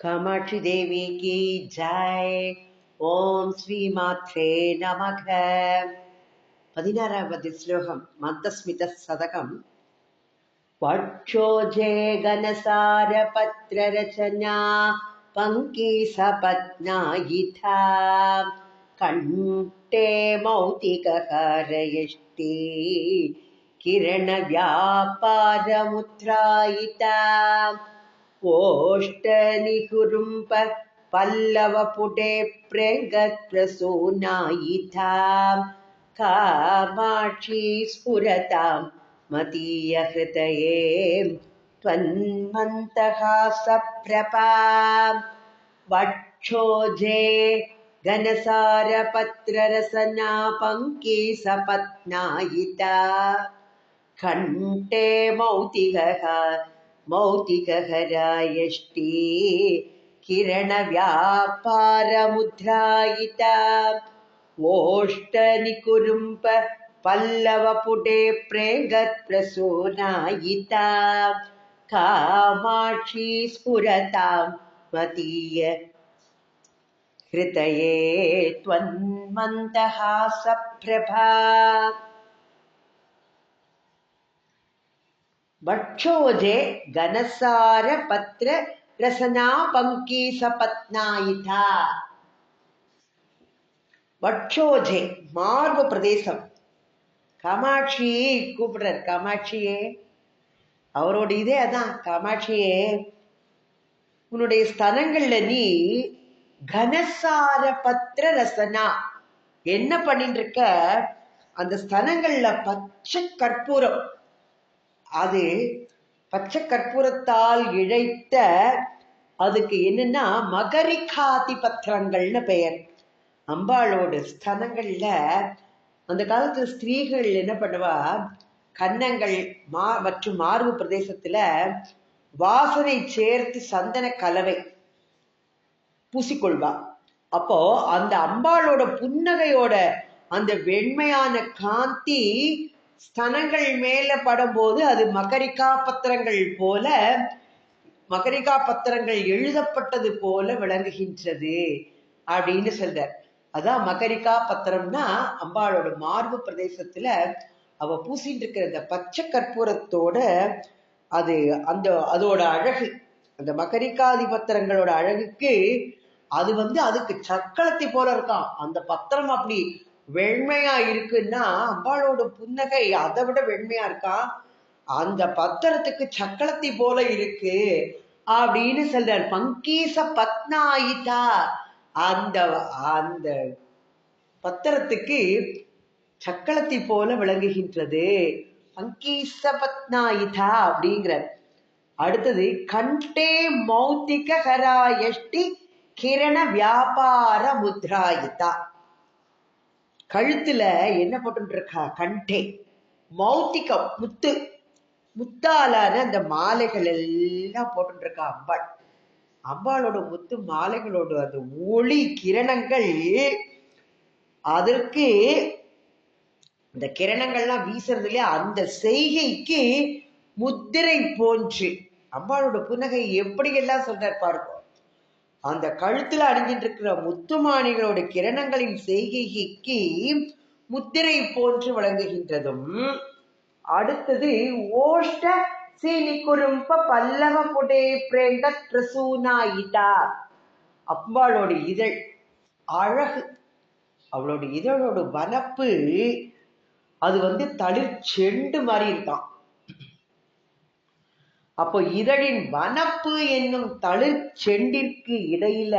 कामाक्षी देवी की जय ஓம் ஸ்ரீமாத்ரே நமக பதினாறாவது ஸ்லோகம் மந்தஸ்மித சதகம் வட்சோஜே கனசார பத்ர ரச்சனா பங்கி சபத்னாயிதா கண்டே மௌதிகரயஷ்டி கிரண வியாபாரமுத்ராயிதா ओष्टनिकुरुम्प पल्लवपुटे प्रेङ्गप्रसूनायिथा कामाक्षी स्फुरतां मतीयहृदये त्वन्मन्तः सप्रभा वक्षोजे घनसारपत्ररसना पङ्की सपत्नायिता। कण्ठे मौतिगः मौतिकहरायष्टी किरणव्यापारमुद्रायिता ओष्टनिकुरुम्प पल्लवपुटे प्रेङ्गप्रसूनायिता कामाक्षी स्फुरतां मतीय हृदये त्वन्मन्दः வక్షோஜே கனசார பத்ர ரசனா பங்கி சபத்னாயிதா வட்சோஜே மார்பு பிரதேசம். காமாட்சி கூப்பிடுறார். காமாட்சியே அவரோட இதே அதான். காமாட்சியே உன்னுடைய ஸ்தனங்கள்ல நீ கனசார பத்திர ரசனா. என்ன பண்ணிட்டு இருக்க? அந்த ஸ்தனங்கள்ல பச்சை கற்பூரம். அது பச்சை கற்பூரத்தால் இழைத்த அதுக்கு என்னன்னா மகரிகாதி பத்திரங்கள்னு பெயர். அம்பாளோட ஸ்தனங்கள்ல அந்த காலத்துல ஸ்திரீகள் என்ன பண்ணுவா? கன்னங்கள் மா மற்றும் மார்பு பிரதேசத்துல வாசனை சேர்த்து சந்தன கலவை பூசிக்கொள்வா. அப்போ அந்த அம்பாளோட புன்னகையோட அந்த வெண்மையான காந்தி ஸ்தனங்கள் மேல படும்போது அது மகரிகா பத்திரங்கள் போல மகரிகா பத்திரங்கள் எழுதப்பட்டது போல விளங்குகின்றது அப்படின்னு சொல்றார். அதான் மகரிகா பத்திரம்னா அம்பாளோட மார்பு பிரதேசத்துல அவ பூசிட்டு இருக்கிற அந்த பச்சை கற்பூரத்தோட அது அந்த அதோட அழகு அந்த மகரிகாதி பத்திரங்களோட அழகுக்கு அது வந்து அதுக்கு சக்களத்தை போல இருக்கான் அந்த பத்திரம் அப்படி வெண்மையா இருக்குன்னா அம்பாளோட புன்னகை அதை விட வெண்மையா இருக்கா? அந்த பத்திரத்துக்கு சக்களத்தை போல இருக்கு அப்படின்னு சொல்றார். பங்கீச பத்னாயிதா. அந்த அந்த பத்திரத்துக்கு சக்களத்தை போல விளங்குகின்றது. பங்கீச பத்னாயிதா அப்படிங்கிறார். அடுத்தது கண்டே மௌத்திக ஹராயஷ்டி கிரண வியாபார முத்ராயிதா. கழுத்துல என்ன போட்டுருக்கா கண்டே. மௌத்திக முத்து. முத்தாலான அந்த மாலைகள் எல்லாம் போட்டுருக்கா அம்பாள். அம்பாளோட முத்து மாலைகளோட அந்த ஒளி கிரணங்கள். அதற்கு இந்த கிரணங்கள்லாம் வீசுறது இல்லையா? அந்த செய்கைக்கு முத்திரை போன்று. அம்பாளோட புன்னகை எப்படியெல்லாம் சொல்றார் பாருங்க. அந்த கழுத்தில் அணிஞ்சிட்டு முத்துமானிகளோட கிரணங்களின் செய்கைக்கு முத்திரை போன்று வழங்குகின்றதும் அடுத்தது ஓஷ்ட சீனி குறும்ப பல்லவ புடே பிரேண்ட பிரசூனாயிட்டா அம்பாளோட இதழ் அழகு. அவளோட இதழோட வனப்பு அது வந்து தளிர் செண்டு மாதிரி இருக்கான் அப்போ இதழின் வனப்பு என்னும் தளிர் செண்டிற்கு இடையில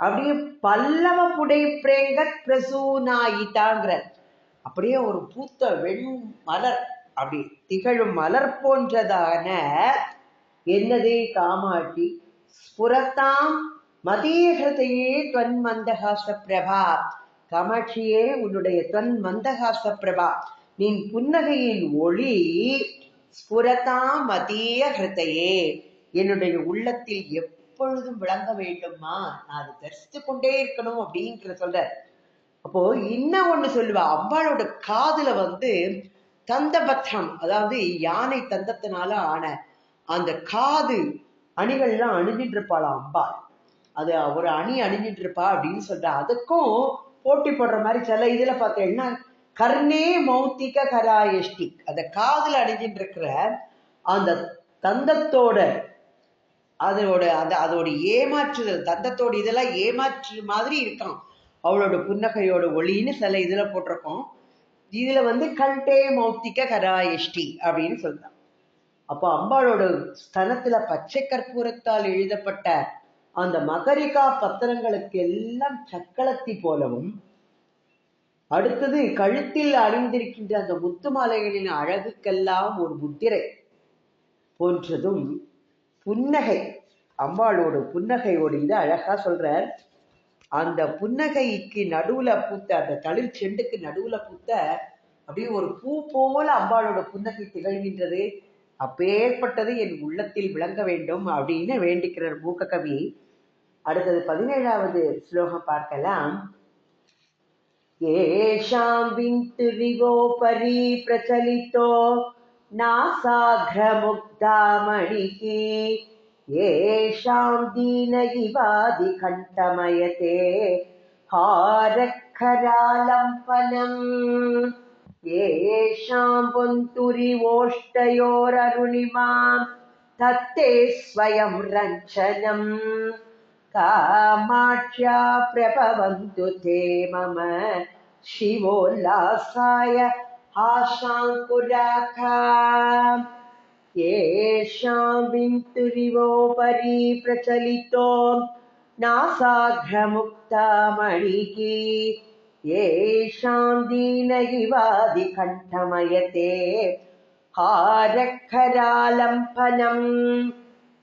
அப்படியே பல்லவ புடை பிரேங்க பிரசூனாயிட்டாங்கிற அப்படியே ஒரு பூத்த வெண் மலர் அப்படி திகழும் மலர் போன்றதான என்னதே காமாட்டி ஸ்புரத்தாம் மதீகிரதையே துவன் மந்தகாச பிரபா காமாட்சியே உன்னுடைய துவன் மந்தகாச பிரபா நீ புன்னகையின் ஒளி ஸ்புரதா மதிய ஹிருத்தையே என்னுடைய உள்ளத்தில் எப்பொழுதும் விளங்க வேண்டுமா நான் அதை தரிசித்து கொண்டே இருக்கணும் அப்படிங்கிற சொல்ற அப்போ இன்னும் ஒண்ணு சொல்லுவா. அம்பாளோட காதுல வந்து தந்தபத்திரம் அதாவது யானை தந்தத்தினால ஆன அந்த காது அணிகள்லாம் அணிஞ்சிட்டு இருப்பாளாம் அம்பாள் அது ஒரு அணி அணிஞ்சிட்டு இருப்பா அப்படின்னு சொல்ற. அதுக்கும் போட்டி போடுற மாதிரி சில இதுல பார்த்தேன்னா கர்ணே மௌத்திக கராயஷ்டி. அந்த காதில் அணிஞ்சிட்டு இருக்கிற அந்த தந்தத்தோட அதோட அந்த அதோட ஏமாற்றுதல் தந்தத்தோட இதெல்லாம் ஏமாற்று மாதிரி இருக்கான். அவளோட புன்னகையோட ஒளின்னு சில இதுல போட்டிருக்கோம். இதுல வந்து கண்டே மௌத்திக கராயஷ்டி அப்படின்னு சொல்றான். அப்போ அம்பாளோட ஸ்தனத்துல பச்சை கற்பூரத்தால் எழுதப்பட்ட அந்த மகரிகா பத்திரங்களுக்கு எல்லாம் சக்களத்தி போலவும் அடுத்தது கழுத்தில் அணிந்திருக்கின்ற அந்த முத்து மாலைகளின் அழகுக்கெல்லாம் ஒரு முத்திரை போன்றதும் புன்னகை. அம்பாளோட புன்னகையோடு இதை அழகா சொல்றார். அந்த புன்னகைக்கு நடுவுல பூத்த அந்த தளிர் செண்டுக்கு நடுவுல பூத்த அப்படியே ஒரு பூ போல அம்பாளோட புன்னகை திகழ்கின்றது. அப்பேற்பட்டது என் உள்ளத்தில் விளங்க வேண்டும் அப்படின்னு வேண்டிக்கிறார் மூக்க கவி அடுத்தது பதினேழாவது ஸ்லோகம் பார்க்கலாம். येषां विन्तुरिवोपरि प्रचलितो नासाघ्रमुग्धामणिः। येषां दीन इवादिकण्ठमयते हारखरालम्पनम्। येषां पुन्तुरिवोष्टयोररुणिमां तत्ते स्वयं रञ्जनम् कामाक्ष्या प्रभवन्तु ते मम शिवोल्लासाय आशाङ्कुराखा येषां विन्तुरिवोपरि प्रचलितो नासाघ्रमुक्तामणिः येषां दीन इवादिकण्ठमयते हारखरालम्फनम्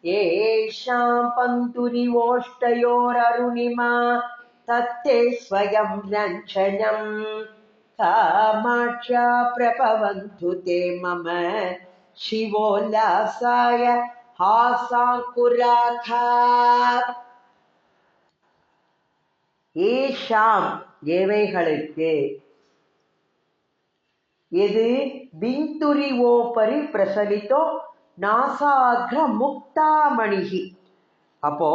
येषां पन्तुरिवोष्टयोररुणिमा तत्ते स्वयं रञ्जनम् कामाक्ष्या प्रभवन्तु ते मम शिवोल्लासाय हासाकुराखा ஏஷாம் ஏவைகளுக்கு எது விந்துரி ஓபரி பிரசலித்தோ நாசாகிர முக்தாமணிகி அப்போ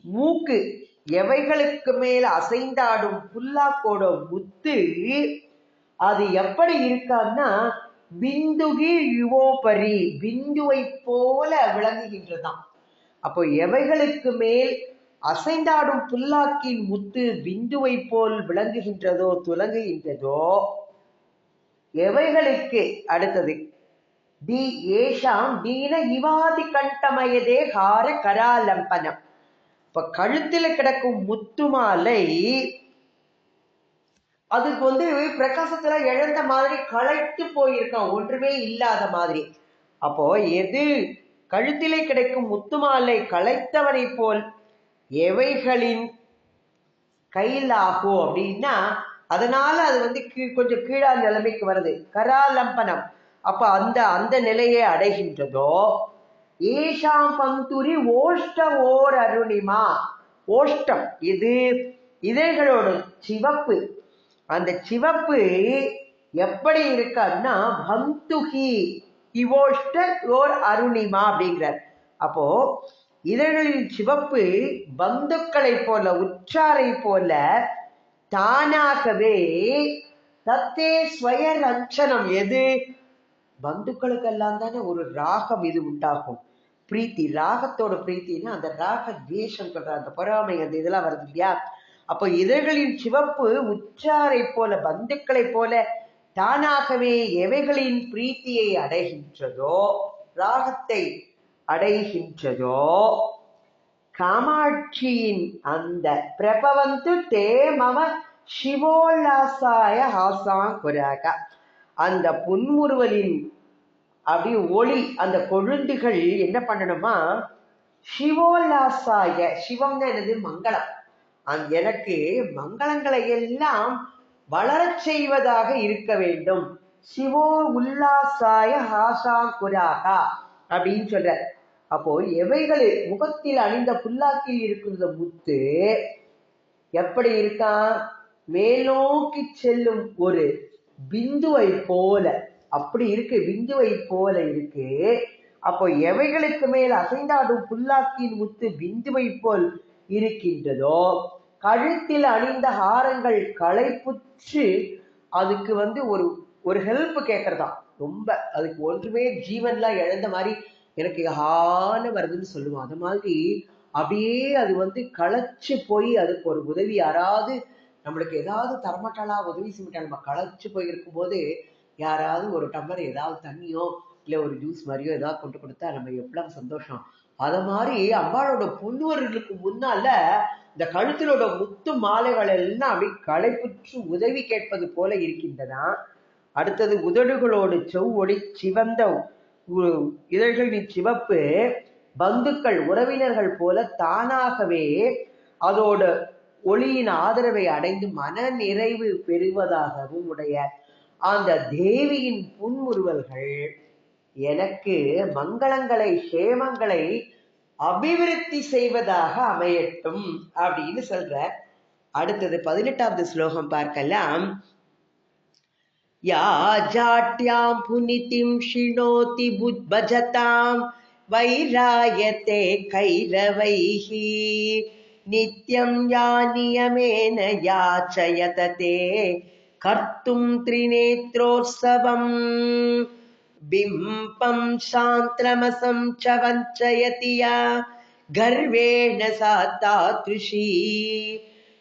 மூக்கு எவைகளுக்கு மேல் அசைந்தாடும் புல்லாக்கோட முத்து அது எப்படி இருக்கான்னா பிந்துகி யுவோபரி பிந்துவை போல விளங்குகின்றதாம். அப்போ எவைகளுக்கு மேல் அசைந்தாடும் புல்லாக்கின் முத்து பிந்துவை போல் விளங்குகின்றதோ துலங்குகின்றதோ எவைகளுக்கு? அடுத்தது தி ஏஷாம் தீன இவாதி கண்டமயதே ஹார கராலம்பனம் இப்ப கழுத்துல கிடக்கும் முத்து மாலை அதுக்கு வந்து பிரகாசத்துல இழந்த மாதிரி களைத்து போயிருக்கான் ஒன்றுமே இல்லாத மாதிரி. அப்போ எது? கழுத்திலே கிடைக்கும் முத்துமாலை களைத்தவனை போல் எவைகளின் கையிலாகும் அப்படின்னா அதனால அது வந்து கீழ் கொஞ்சம் கீழா நிலைமைக்கு வருது. கராலம்பனம். அப்ப அந்த அந்த நிலையை அடைகின்றதோ? ஏஷாம் பந்துரி ஓஷ்ட ஓர் அருணிமா. ஓஷ்டம் இது இதழ்களோட சிவப்பு. அந்த சிவப்பு எப்படி இருக்காதுன்னா பந்துகி இவோஷ்ட ஓர் அருணிமா அப்படிங்கிறார். அப்போ இதழ்களின் சிவப்பு பந்துக்களை போல உற்றாரை போல தானாகவே தத்தே ஸ்வய ரஞ்சனம் எது? பந்துக்களுக்கெல்லாம் தானே ஒரு ராகம் இது உண்டாகும். பிரீத்தி ராகத்தோட பிரீத்தின்னா அந்த ராக துவேஷம் சொல்ற அந்த பொறாமை அந்த இதெல்லாம் வருது இல்லையா? அப்போ இதழ்களின் சிவப்பு உற்றாரை போல பந்துக்களை போல தானாகவே எவைகளின் பிரீத்தியை அடைகின்றதோ ராகத்தை அடைகின்றதோ காமாட்சியின் அந்த பிரபவந்து தே மம சிவோல்லாசாய ஹாசாங் குராக அந்த புன்முறுவலின் அப்படி ஒளி அந்த கொழுந்துகள் என்ன பண்ணணுமா? சிவோல்லாசாய சிவம்னா என்னது? மங்களம். அந்த எனக்கு மங்களங்களை எல்லாம் வளரச் செய்வதாக இருக்க வேண்டும். சிவோ உல்லாசாய ஹாசாங்குராகா அப்படின்னு சொல்ற அப்போ எவைகள் முகத்தில் அணிந்த புல்லாக்கில் இருக்கிற முத்து. எப்படி இருக்கான்? மேலோக்கி செல்லும் ஒரு பிந்துவை போல. அப்படி இருக்கு பிந்துவை போல இருக்கு. அப்போ எவைகளுக்கு மேல் அசைந்தாடும் புல்லாக்கின் முத்து விந்துவை போல் இருக்கின்றதோ கழுத்தில் அணிந்த ஹாரங்கள் களைப்புற்று அதுக்கு வந்து ஒரு ஒரு ஹெல்ப் கேட்கறதா ரொம்ப அதுக்கு ஒன்றுமே ஜீவன்லாம் இழந்த மாதிரி எனக்கு ஹான வருதுன்னு சொல்லுவோம். அது மாதிரி அப்படியே அது வந்து களைச்சு போய் அதுக்கு ஒரு உதவி யாராவது நம்மளுக்கு ஏதாவது தரமாட்டாளா உதவி செய்ய நம்ம களைச்சு போய் இருக்கும்போது யாராவது ஒரு டம்ளர் ஏதாவது தண்ணியோ இல்லை ஒரு ஜூஸ் மாதிரியோ ஏதாவது கொண்டு கொடுத்தா நம்ம எவ்வளவு சந்தோஷம். அத மாதிரி அம்பாளோட புன்னுவர்களுக்கு முன்னால இந்த கழுத்திலோட முத்து மாலைகள் எல்லாம் அப்படி களைப்புற்று உதவி கேட்பது போல இருக்கின்றதா? அடுத்தது உதடுகளோடு செவ்வொடி சிவந்த இதழ்களின் சிவப்பு பந்துக்கள் உறவினர்கள் போல தானாகவே அதோட ஒளியின் ஆதரவை அடைந்து மன நிறைவு பெறுவதாகவும் உடைய அந்த தேவியின் புன்முறுவல்கள் எனக்கு மங்களங்களை ஹேமங்களை அபிவிருத்தி செய்வதாக அமையட்டும் அப்படின்னு சொல்ற. அடுத்தது பதினெட்டாவது ஸ்லோகம் பார்க்கலாம். யா ஜாட்யாம் புனிதிம் ஷிணோதி புஜதாம் வைராயத்தே கைரவைஹி. நித்யம் யா நியமேன யாச்சயததே कर्तुं त्रिनेत्रोत्सवम्। बिम्बं शान्त्रमसं च वञ्चयति या। गर्वेण सा तादृशी।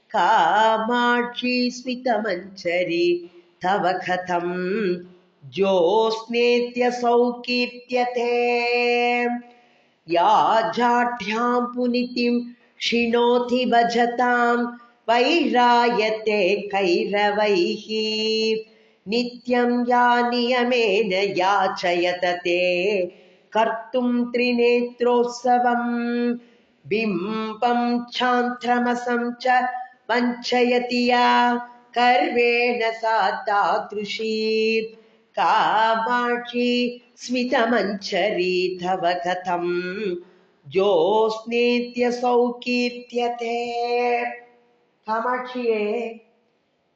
कामाक्षी स्मितमञ्चरी तव कथं ज्योत्स्नेत्यसौ कीर्त्यते या जाढ्यां पुनितिं क्षिणोति भजतां वैरायते कैरवैः नित्यं या नियमेन याचयत ते। कर्तुं त्रिनेत्रोत्सवम् बिम्बं चान्त्रमसं च वञ्चयति या। कर्वेण सा तादृशी। कामाक्षी स्मितमञ्चरी तव कथं जोस्नेत्यसौ कीर्त्यते காமாட்சியே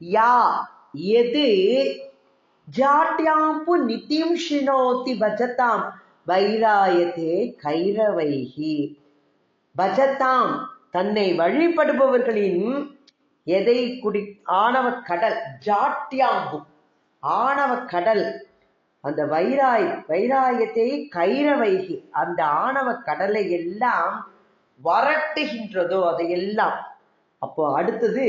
யா எது? ஜாட்யாம்பு நித்தியம் ஷினோதி பஜதாம் வைராயத்தே கைரவைகி பஜதாம் தன்னை வழிபடுபவர்களின் எதை குடி ஆணவ கடல் ஜாட்யாம்பு ஆணவ கடல் அந்த வைராய் வைராயத்தை கைரவைகி அந்த ஆணவ கடலை எல்லாம் வரட்டுகின்றதோ அதையெல்லாம் அப்போ அடுத்தது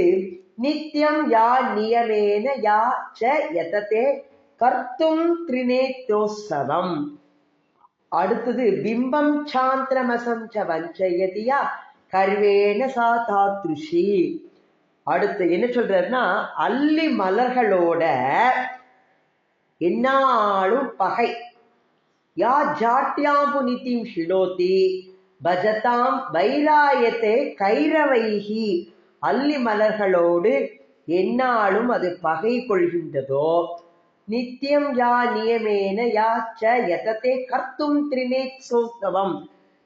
நித்தியம் யா நியமேன யா ச யததே கர்த்தும் திரிநேத்ரோத்சவம் அடுத்தது பிம்பம் சாந்திரமசம் ச வஞ்சயதியா கர்வேன சா தாத்ருஷி. அடுத்து என்ன சொல்றாருன்னா அல்லி மலர்களோட என்னாலும் பகை. யா ஜாட்டியாம்பு நித்தியம் ஷிடோதி பஜதாம் வைராயத்தே கைரவைகி அல்லி மலர்களோடு என்னாலும் அது பகை கொள்கின்றதோ? நித்தியம் யா நியமேன யா ச யதத்தை கர்த்தும் திரிநேத்ரோத்சவம்.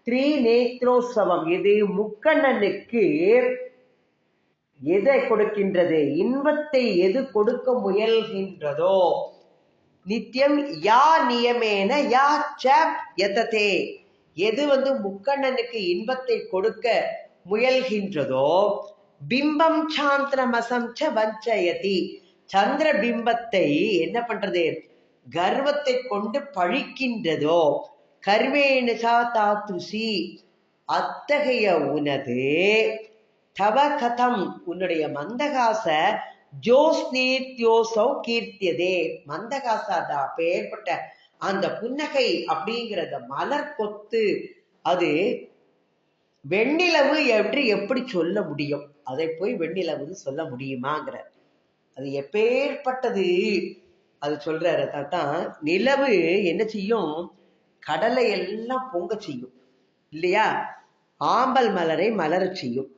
திரிநேத்ரோத்சவம் இது முக்கண்ணனுக்கு எதை கொடுக்கின்றது? இன்பத்தை எது கொடுக்க முயல்கின்றதோ? நித்தியம் யா நியமேன யா ச யததே எது வந்து முக்கண்ணனுக்கு இன்பத்தை கொடுக்க முயல்கின்றதோ? பிம்பம் சாந்திரமசம் ச வஞ்சயதி. சந்திர பிம்பத்தை என்ன பண்றது? கர்வத்தை கொண்டு பழிக்கின்றதோ? கர்வேணுசா தாத்துசி அத்தகைய உனது தவ கதம். உன்னுடைய மந்தகாச ஜோஸ்னேத்யோசௌ கீர்த்தியதே. மந்தகாசா அது அந்த புன்னகை அப்படிங்கிறத மலர் கொத்து. அது வெண்ணிலவு என்று எப்படி சொல்ல முடியும்? அதை போய் வெண்ணிலவுன்னு சொல்ல முடியுமாங்கிற அது எப்பேற்பட்டது? அது சொல்றாரு தான் நிலவு என்ன செய்யும்? கடலை எல்லாம் பொங்க செய்யும் இல்லையா? ஆம்பல் மலரை மலரச் செய்யும்.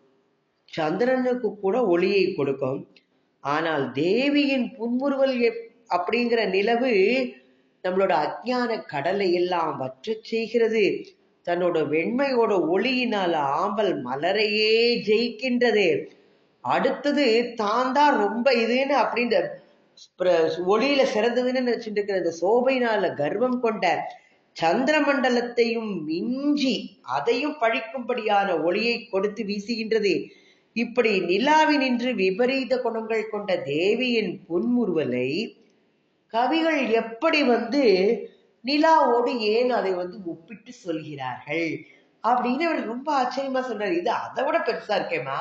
சந்திரனுக்கு கூட ஒளியை கொடுக்கும். ஆனால் தேவியின் புன்முறுவல் எப்- அப்படிங்கிற நிலவு நம்மளோட அஞ்ஞான கடலை எல்லாம் வற்றச் செய்கிறது. தன்னோட வெண்மையோட ஒளியினால ஆம்பல் மலரையே ஜெயிக்கின்றது. அடுத்தது தான் தான் ரொம்ப இதுன்னு அப்படின்ற ஒளியில சிறந்ததுன்னு நினைச்சிட்டு இருக்கிற இந்த சோபையினால கர்வம் கொண்ட சந்திரமண்டலத்தையும் மிஞ்சி அதையும் பழிக்கும்படியான ஒளியை கொடுத்து வீசுகின்றது. இப்படி நிலாவினின்று விபரீத குணங்கள் கொண்ட தேவியின் புன்முறுவலை கவிகள் எப்படி வந்து நிலாவோடு ஏன் அதை வந்து ஒப்பிட்டு சொல்கிறார்கள்? அப்படின்னு அவர் ரொம்ப ஆச்சரியமா சொன்னார் இது அதை விட பெருசா இருக்கேம்மா.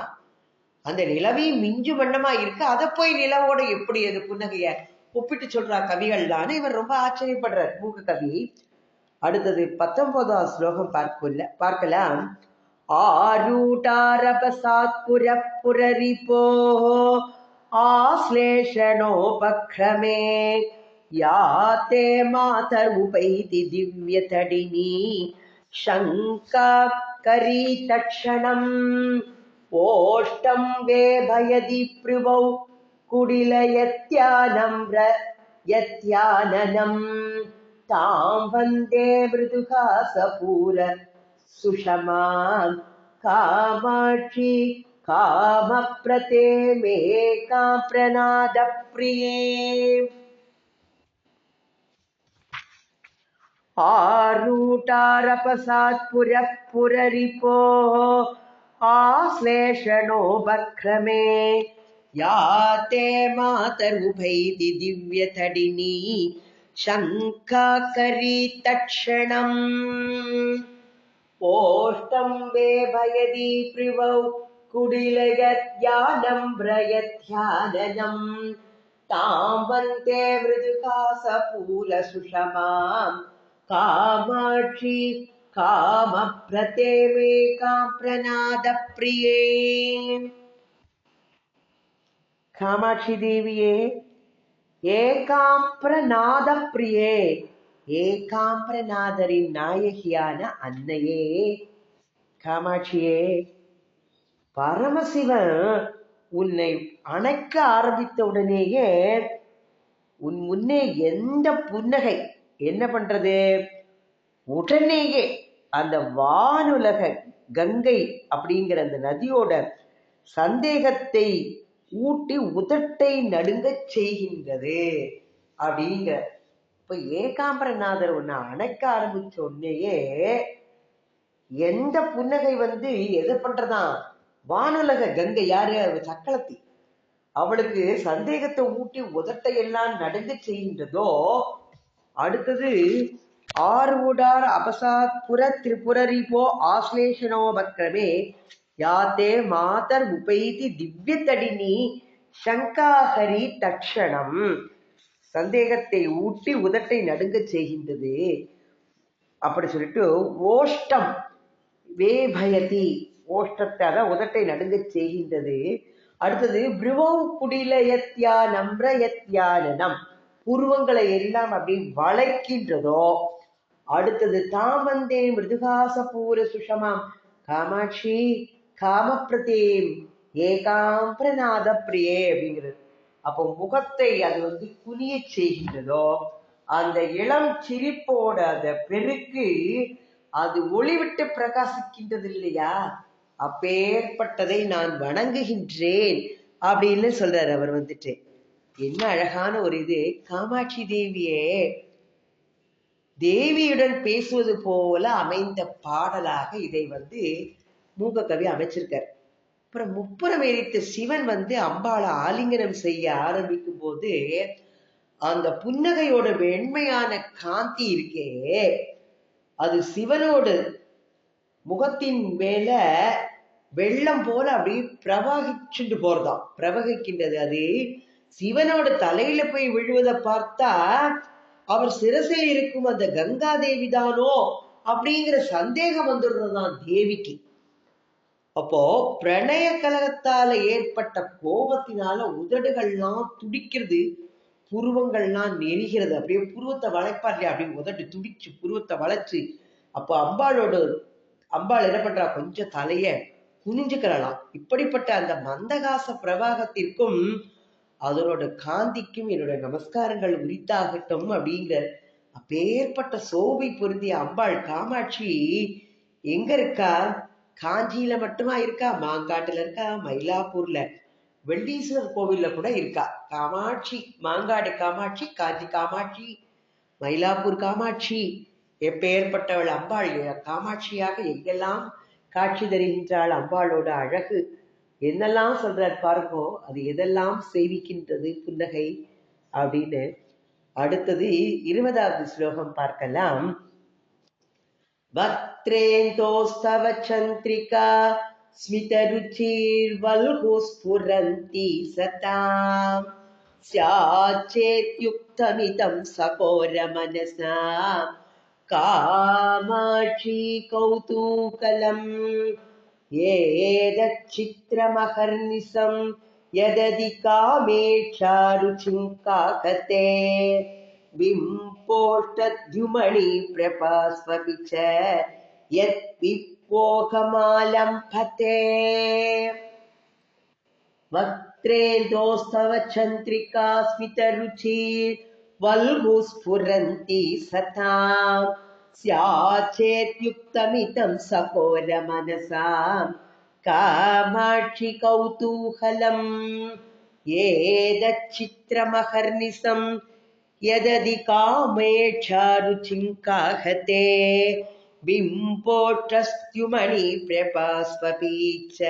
அந்த நிலவையும் மிஞ்சு வண்ணமா இருக்கு அதை போய் நிலவோட எப்படி அது புன்னகைய ஒப்பிட்டு சொல்றா கவிகள்லான்னு இவர் ரொம்ப ஆச்சரியப்படுறார். மூக்க கவி. அடுத்தது பத்தொன்பதாம் ஸ்லோகம் பார்க்கல பார்க்கலாம். ஆரூட்டாரபசாத்புர ஆஸ்லேஷனோபக்ரமே. या ते मातर्मुपैति दिव्यतडिनी शङ्काकरी तत्क्षणम् ओष्टं वे भयदि पृवौ कुडिलयत्यानम्र यत्याननम् तां वन्दे मृदुकासपूर सुषमा कामाक्षि कामप्रते मे काप्रनादप्रिये आरूटारपसात्पुरः पुररिपोः आश्लेषणो बक्रमे या ते मातरुभैति दिव्यतडिनी शङ्काकरी तत्क्षणम् ओष्टं वेभयदी प्रिवौ कुडिलयत्यानं व्रयध्याननम् तां वन्ते காமாட்சி காம பிரதேவே காம்பிரநாத பிரியே காமாட்சி தேவியே ஏகாம்பிரநாத பிரியே ஏகாம்பிரநாதரின் நாயகியான அன்னையே. காமாட்சியே பரமசிவன் உன்னை அணைக்க ஆரம்பித்த உடனேயே உன் முன்னே எந்த புன்னகை என்ன பண்றது? உடனேயே அந்த வானுலக கங்கை அப்படிங்கிற அந்த நதியோட சந்தேகத்தை ஊட்டி உதட்டை நடுங்க செய்கின்றது அப்படிங்கிற இப்ப ஏகாம்பரநாதர் உன்னை அணைக்க ஆரம்பிச்ச உடனேயே எந்த புன்னகை வந்து எது பண்றதாம் வானுலக கங்கை யாரு? அவ சக்களத்தி. அவளுக்கு சந்தேகத்தை ஊட்டி உதட்டை எல்லாம் நடுங்க செய்கின்றதோ அடுத்தது ஆர்வுடார் அபசாத் புர திரிபுரரிபோ ஆஸ்லேஷனோபக்ரமே யாத்தே மாதர் உபைதி திவ்யத்தடினி சங்காஹரி தட்சணம் சந்தேகத்தை ஊட்டி உதட்டை நடுங்க செய்கின்றது. அப்படி சொல்லிட்டு ஓஷ்டம் வேபயதி ஓஷ்டத்தை அதான் உதட்டை நடுங்க செய்கின்றது. அடுத்தது பிருவௌ குடிலயத்யா நம்ரயத்யானனம். புருவங்களை எல்லாம் அப்படி வளைக்கின்றதோ அடுத்தது தாமந்தே மிருதுகாச பூர சுஷமாம் காமாட்சி காமப்பிரதேம் ஏகாம்பிரநாத பிரியே அப்படிங்கிறது. அப்போ முகத்தை அது வந்து குனிய செய்கின்றதோ அந்த இளம் சிரிப்போட அந்த பெருக்கு அது ஒளிவிட்டு பிரகாசிக்கின்றது இல்லையா அப்பேற்பட்டதை நான் வணங்குகின்றேன் அப்படின்னு சொல்றாரு அவர் வந்துட்டு. என்ன அழகான ஒரு இது. காமாட்சி தேவியே தேவியுடன் பேசுவது போல அமைந்த பாடலாக இதை வந்து மூக கவி அமைச்சிருக்கார். அப்புறம் முப்புறம் எரித்த சிவன் வந்து அம்பாளை ஆலிங்கனம் செய்ய ஆரம்பிக்கும் போது அந்த புன்னகையோட வெண்மையான காந்தி இருக்கே அது சிவனோட முகத்தின் மேல வெள்ளம் போல அப்படியே பிரவாகிச்சுட்டு போறதாம். பிரவகிக்கின்றது அது. சிவனோட தலையில போய் விழுவதை பார்த்தா அவர் சிரசில் இருக்கும் அந்த கங்கா தேவி தானோ அப்படிங்கிற சந்தேகம் வந்துடுறதாம் தேவிக்கு. அப்போ பிரணய கலகத்தால ஏற்பட்ட கோபத்தினால உதடுகள்லாம் துடிக்கிறது புருவங்கள்லாம் நெரிகிறது. அப்படியே புருவத்தை வளைப்பா இல்லையா? அப்படியே உதட்டு துடிச்சு புருவத்தை வளைச்சு அப்போ அம்பாளோட அம்பாள் என்ன பண்றா? கொஞ்சம் தலைய குனிஞ்சுக்கிறலாம். இப்படிப்பட்ட அந்த மந்தகாச பிரவாகத்திற்கும் அதனோட காந்திக்கும் என்னோட நமஸ்காரங்கள் உரித்தாகட்டும் அப்படிங்கிற அப்பேற்பட்ட சோபை பொருந்திய அம்பாள் காமாட்சி. எங்க இருக்கா? காஞ்சியில மட்டுமா இருக்கா? மாங்காட்டுல இருக்கா? மயிலாப்பூர்ல. வெள்ளீஸ்வரர் கோவில்ல கூட இருக்கா. காமாட்சி மாங்காடு காமாட்சி காஞ்சி காமாட்சி மயிலாப்பூர் காமாட்சி. எப்பேற்பட்டவள் அம்பாள் காமாட்சியாக எங்கெல்லாம் காட்சி தருகின்றாள் அம்பாளோட அழகு. என்னெல்லாம் சொல்றார் பாருங்கோ அது எதெல்லாம் சேவிக்கின்றது புன்னகை அப்படின்னு அடுத்தது இருபதாவது ஸ்லோகம் பார்க்கலாம் वक्त्रेन्दोस्तव चन्द्रिका स्मितरुचिर्वल्हुस्फुरन्ति सताम् स्याच्चेत्युक्तमिदं सकोरमनसा कामाक्षी कौतूकलम् एतच्चित्रमहर्निशं यदधि कामेक्षारुचिं काकते बिम्पोष्टद्युमणि प्रपास्वपि च यद्विपोहमालम्भते वक्त्रेन्दोस्तव चन्द्रिका स्मितरुचि वल्गुस्फुरन्ति सताम् स्याचेत्युक्तमिदं सकोरमनसां कामाक्षि कौतूहलम् एतच्चित्रमहर्निशम् यदधि कामेक्षारुचिं काहते बिम्बोष्टस्त्युमणि प्रपास्वपि च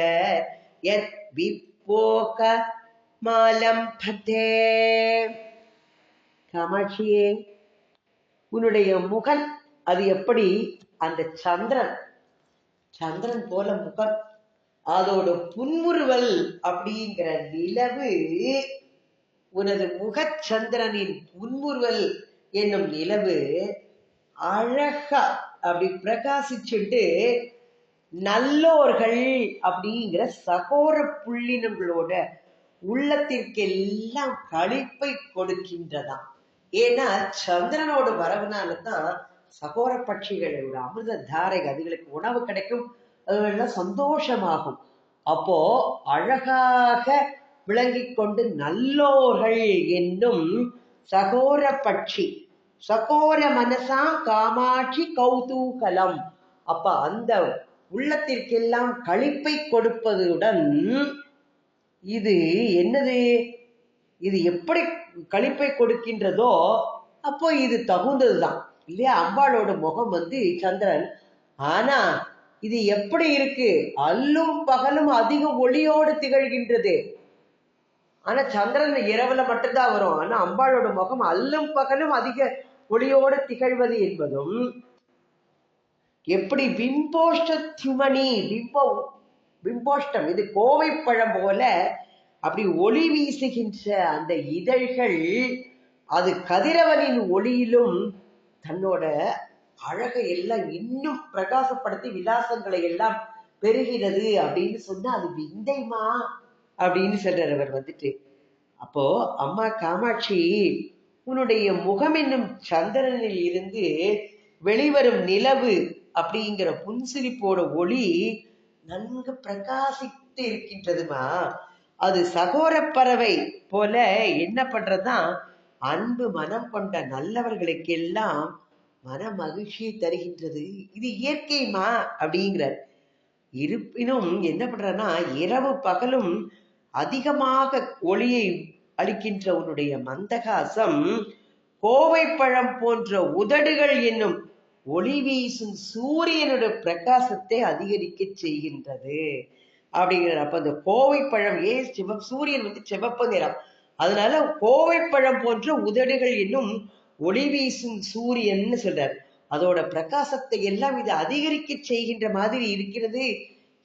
यद्विपोकमालम्भते காமாட்சியே உன்னுடைய முகம் அது எப்படி? அந்த சந்திரன். சந்திரன் போல முகம். அதோட புன்முறுவல் அப்படிங்கிற நிலவு உனது முகச்சந்திரனின் புன்முறுவல் என்னும் நிலவு அழகா அப்படி பிரகாசிச்சுட்டு நல்லோர்கள் அப்படிங்கிற சகோர புள்ளினங்களோட உள்ளத்திற்கெல்லாம் களிப்பை கொடுக்கின்றதாம். ஏன்னா சந்திரனோட வரவுனால தான் சகோர பட்சிகளோட அமிர்த தாரை அதுகளுக்கு உணவு கிடைக்கும். அதுகளெல்லாம் சந்தோஷமாகும். அப்போ அழகாக விளங்கிக் கொண்டு நல்லோர்கள் என்னும் சகோர பட்சி சகோர மனசா காமாட்சி கௌதூகலம். அப்ப அந்த உள்ளத்திற்கெல்லாம் கழிப்பை கொடுப்பதுடன் இது என்னது? இது எப்படி கழிப்பை கொடுக்கின்றதோ அப்போ இது தகுந்ததுதான். இல்லையா? அம்பாளோட முகம் வந்து சந்திரன். ஆனா இது எப்படி இருக்கு? அல்லும் பகலும் அதிக ஒளியோடு திகழ்கின்றது. ஆனா சந்திரன் இரவுல மட்டும்தான் வரும். ஆனா அம்பாளோட முகம் அல்லும் பகலும் அதிக ஒளியோடு திகழ்வது என்பதும் எப்படி பிம்போஷ்ட தியுமணி பிம்போ பிம்போஷ்டம் இது கோவை பழம் போல அப்படி ஒளி வீசுகின்ற அந்த இதழ்கள் அது கதிரவனின் ஒளியிலும் தன்னோட அழகை எல்லாம் இன்னும் பிரகாசப்படுத்தி விலாசங்களை எல்லாம் பெறுகிறது அப்படின்னு சொன்னா அது விந்தைமா அப்படின்னு சொல்றார் அவர் வந்துட்டு. அப்போ அம்மா காமாட்சி உன்னுடைய முகம் என்னும் சந்திரனில் இருந்து வெளிவரும் நிலவு அப்படிங்கிற புன்சிரிப்போட ஒளி நன்கு பிரகாசித்து இருக்கின்றதுமா? அது சகோர பறவை போல என்ன பண்றதுதான் அன்பு மனம் கொண்ட நல்லவர்களுக்கெல்லாம் மன மகிழ்ச்சியை தருகின்றது. இது இயற்கைமா அப்படிங்கிறார். இருப்பினும் என்ன பண்றன்னா இரவு பகலும் அதிகமாக ஒளியை அளிக்கின்ற உன்னுடைய மந்தகாசம் கோவை பழம் போன்ற உதடுகள் என்னும் ஒளி வீசும் சூரியனுடைய பிரகாசத்தை அதிகரிக்க செய்கின்றது. அப்படிங்கிற அப்ப அந்த கோவை பழம் ஏ சிவ சூரியன் வந்து சிவப்பு நிறம்? அதனால கோவை பழம் போன்ற உதடுகள் என்னும் ஒளி வீசும் சூரியன்னு சொல்றார். அதோட பிரகாசத்தை எல்லாம் இது அதிகரிக்க செய்கின்ற மாதிரி இருக்கிறது.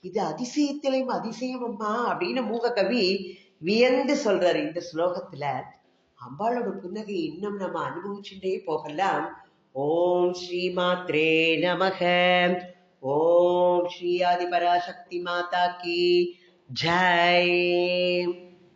இது அதிசயத்திலையும் அதிசயம் அம்மா அப்படின்னு மூக கவி வியந்து சொல்றாரு. இந்த ஸ்லோகத்துல அம்பாளோட புன்னகை இன்னும் நம்ம அனுபவிச்சுட்டே போகலாம். ஓம் ஸ்ரீ மாத்ரே நமக. ஓம் ஸ்ரீ ஆதிபராசக்தி மாதா கி. ஜெய்.